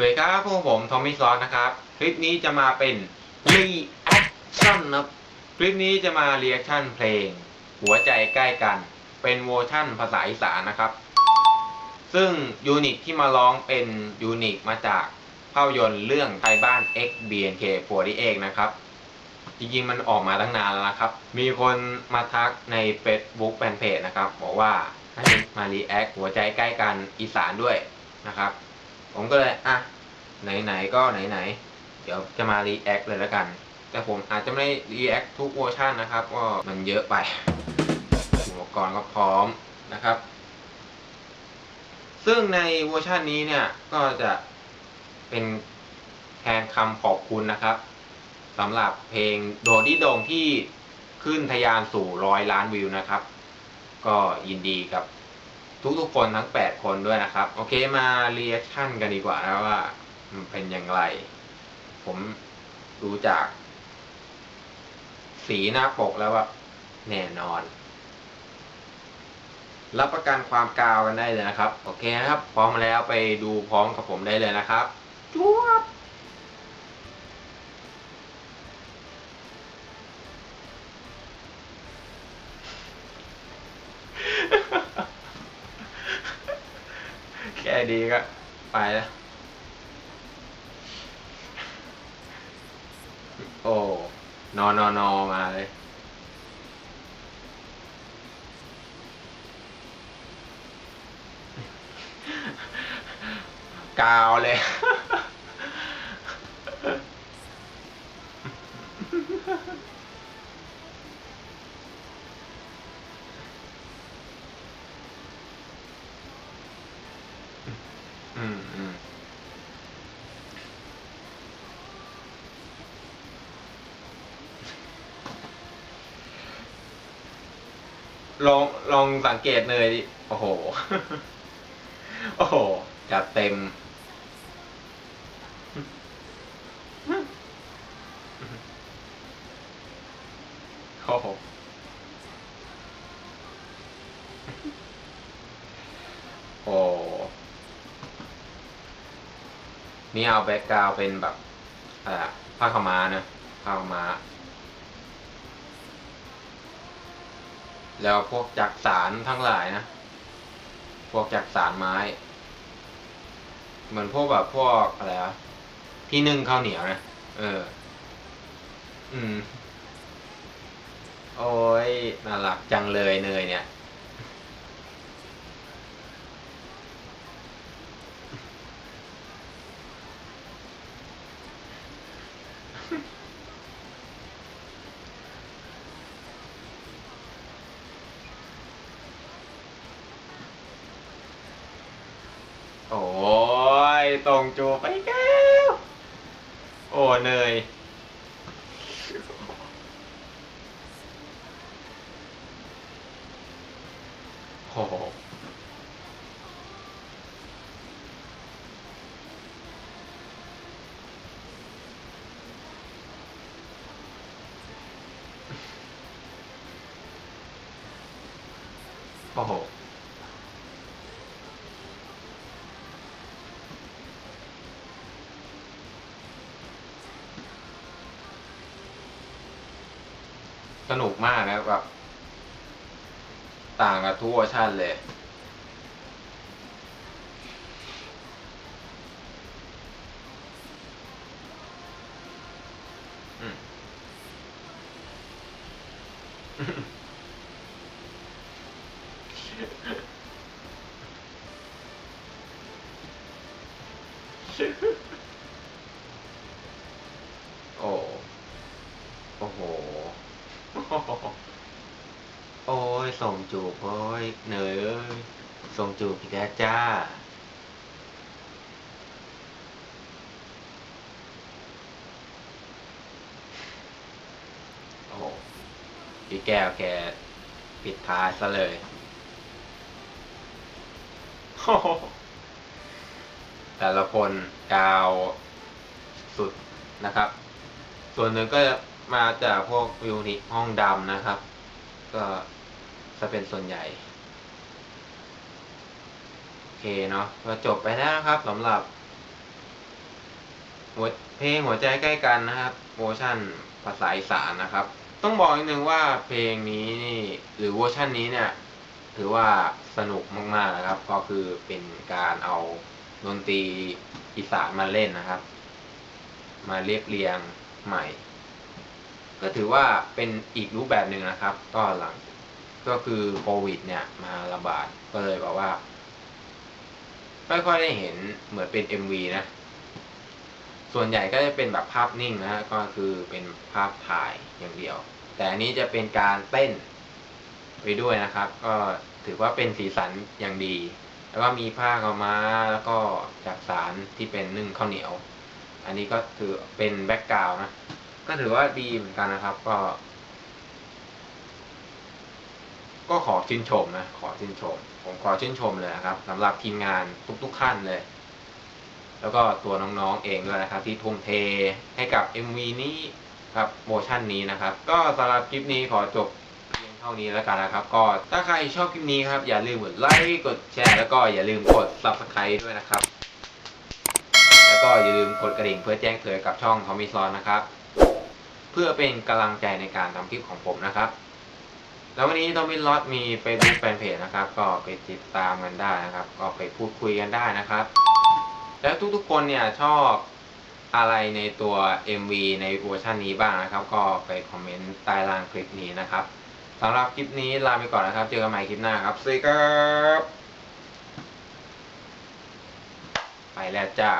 สวัสดีครับพวกผมทอมมี่ซอสนะครับ คลิปนี้จะมาเป็น reaction นะครับคลิปนี้จะมา reaction เพลง หัวใจใกล้กัน เป็นเวอร์ชั่นภาษาอีสานนะครับ ซึ่งยูนิตที่มาร้องเป็นยูนิตมาจากภาพยนตร์เรื่องไทยบ้าน X BNK 48นะครับ จริงๆมันออกมาตั้งนานแล้วนะครับ มีคนมาทักใน Facebook แฟนเพจนะครับ บอกว่าให้มา react หัวใจใกล้กันอีสานด้วยนะครับ ผมก็เลยอะไหนๆก็ไหนๆเดี๋ยวจะมา react เลยแล้วกัน แต่ผมอาจจะไม่ได้ react ทุกเวอร์ชันนะครับก็มันเยอะไปอุปกรณ์ก็พร้อมนะครับ ซึ่งในเวอร์ชันนี้เนี่ยก็จะเป็นแทนคำขอบคุณนะครับสำหรับเพลงโดดิโดงที่ขึ้นทะยานสู่ร้อยล้านวิวนะครับ ก็ยินดีกับ ทุกๆคนทั้ง 8 คนด้วยนะครับ โอเคมาเรียชั่นกันดีกว่านะว่า มันเป็นอย่างไร ผมดูจาก สีหน้าปกแล้วว่าแน่นอน รับประกันความกาวกันได้เลยนะครับ โอเคนะครับ พร้อมแล้วไปดูพร้อมกับผมได้เลยนะครับจวบ แค่ ดีก็ไปแล้ว โอ้ นอนอนอมาเลย กาวเลย ลองลองสังเกตเนยดิโอ้โห โอ้โห จัดเต็ม โอ้โห โอ้ นี่เอาแบ็กกราวเป็นแบบอะไรอะผ้าขาวม้านะผ้าขาวม้า แล้วพวกจักสารทั้งหลายนะ พวกจักสารไม้ เหมือนพวกแบบพวกอะไรอะที่นึ่งข้าวเหนียวนะ เออ อืม โอ้ยน่ารักจังเลยเนยเนี่ย โอ้ยตรงจูไปแก้ว โอ้เนยโอ้โหโอ้ สนุกมากนะแบบต่างกับทุกเวอร์ชันเลยอืมโอ้ โอ้โห โอ้ย ส่งจูบโอ้ยเหนยเอ้ยส่งจูบอีกแล้วจ้า โอ้โหพี่แก้วแกปิดท้ายซะเลยแต่ละคนกาวสุดนะครับ ส่วนหนึ่งก็ มาจากพวกยูนิตห้องดำนะครับ ก็จะเป็นส่วนใหญ่ โอเคเนาะก็จบไปแล้วนะครับสำหรับหัวเพลงหัวใจใกล้กันนะครับเวอร์ชันภาษาอีสานนะครับ ต้องบอกนิดนึงว่าเพลงนี้นี่หรือเวอร์ชันนี้เนี่ยถือว่าสนุกมากๆนะครับ ก็คือเป็นการเอาดนตรีอีสานมาเล่นนะครับ มาเรียบเรียงใหม่ ก็ถือว่าเป็นอีกรูปแบบหนึ่งนะครับก็หลังก็คือโควิดเนี่ยมาระบาดก็เลยบอกว่าไม่ค่อยได้เห็นเหมือนเป็น MV นะ ส่วนใหญ่ก็จะเป็นแบบภาพนิ่งนะก็คือเป็นภาพถ่ายอย่างเดียว แต่อันนี้จะเป็นการเต้นไปด้วยนะครับ ก็ถือว่าเป็นสีสันอย่างดี แล้วก็มีผ้าขามาแล้วก็จากสารที่เป็นนึ่งข้าวเหนียว อันนี้ก็ถือเป็นแบ็กกราวนะ ก็ถือว่าดีเหมือนกันนะครับ ก็ ก็ขอชื่นชมนะ ขอชื่นชม ผมขอชื่นชมเลยนะครับสำหรับทีมงานทุกๆขั้นเลย แล้วก็ตัวน้องๆเองด้วยนะครับ ที่ทุ่มเทให้กับ MV นี้ครับโมชั่นนี้นะครับ ก็สำหรับคลิปนี้ขอจบเพียงเท่านี้แล้วกันนะครับ ก็ถ้าใครชอบคลิปนี้ครับ อย่าลืมกดไลค์กดแชร์แล้วก็อย่าลืมกด subscribe ด้วยนะครับ แล้วก็อย่าลืมกดกระดิ่งเพื่อแจ้งเตือนกับช่องทอมมี่ซอนนะครับ เพื่อเป็นกำลังใจในการทำคลิปของผมนะครับ แล้ววันนี้ทอมมี่ลอตมี Facebook Fanpage นะครับ ก็ไปติดตามกันได้นะครับ ก็ไปพูดคุยกันได้นะครับ แล้วทุกๆคนเนี่ยชอบอะไรในตัว MV ในเวอร์ชันนี้บ้างนะครับ ก็ไปคอมเมนต์ใต้ล่างคลิปนี้นะครับสำหรับคลิปนี้ลาไปก่อนนะครับ เจอกันใหม่คลิปหน้าครับสวัสดีครับ ไปแล้วจ้า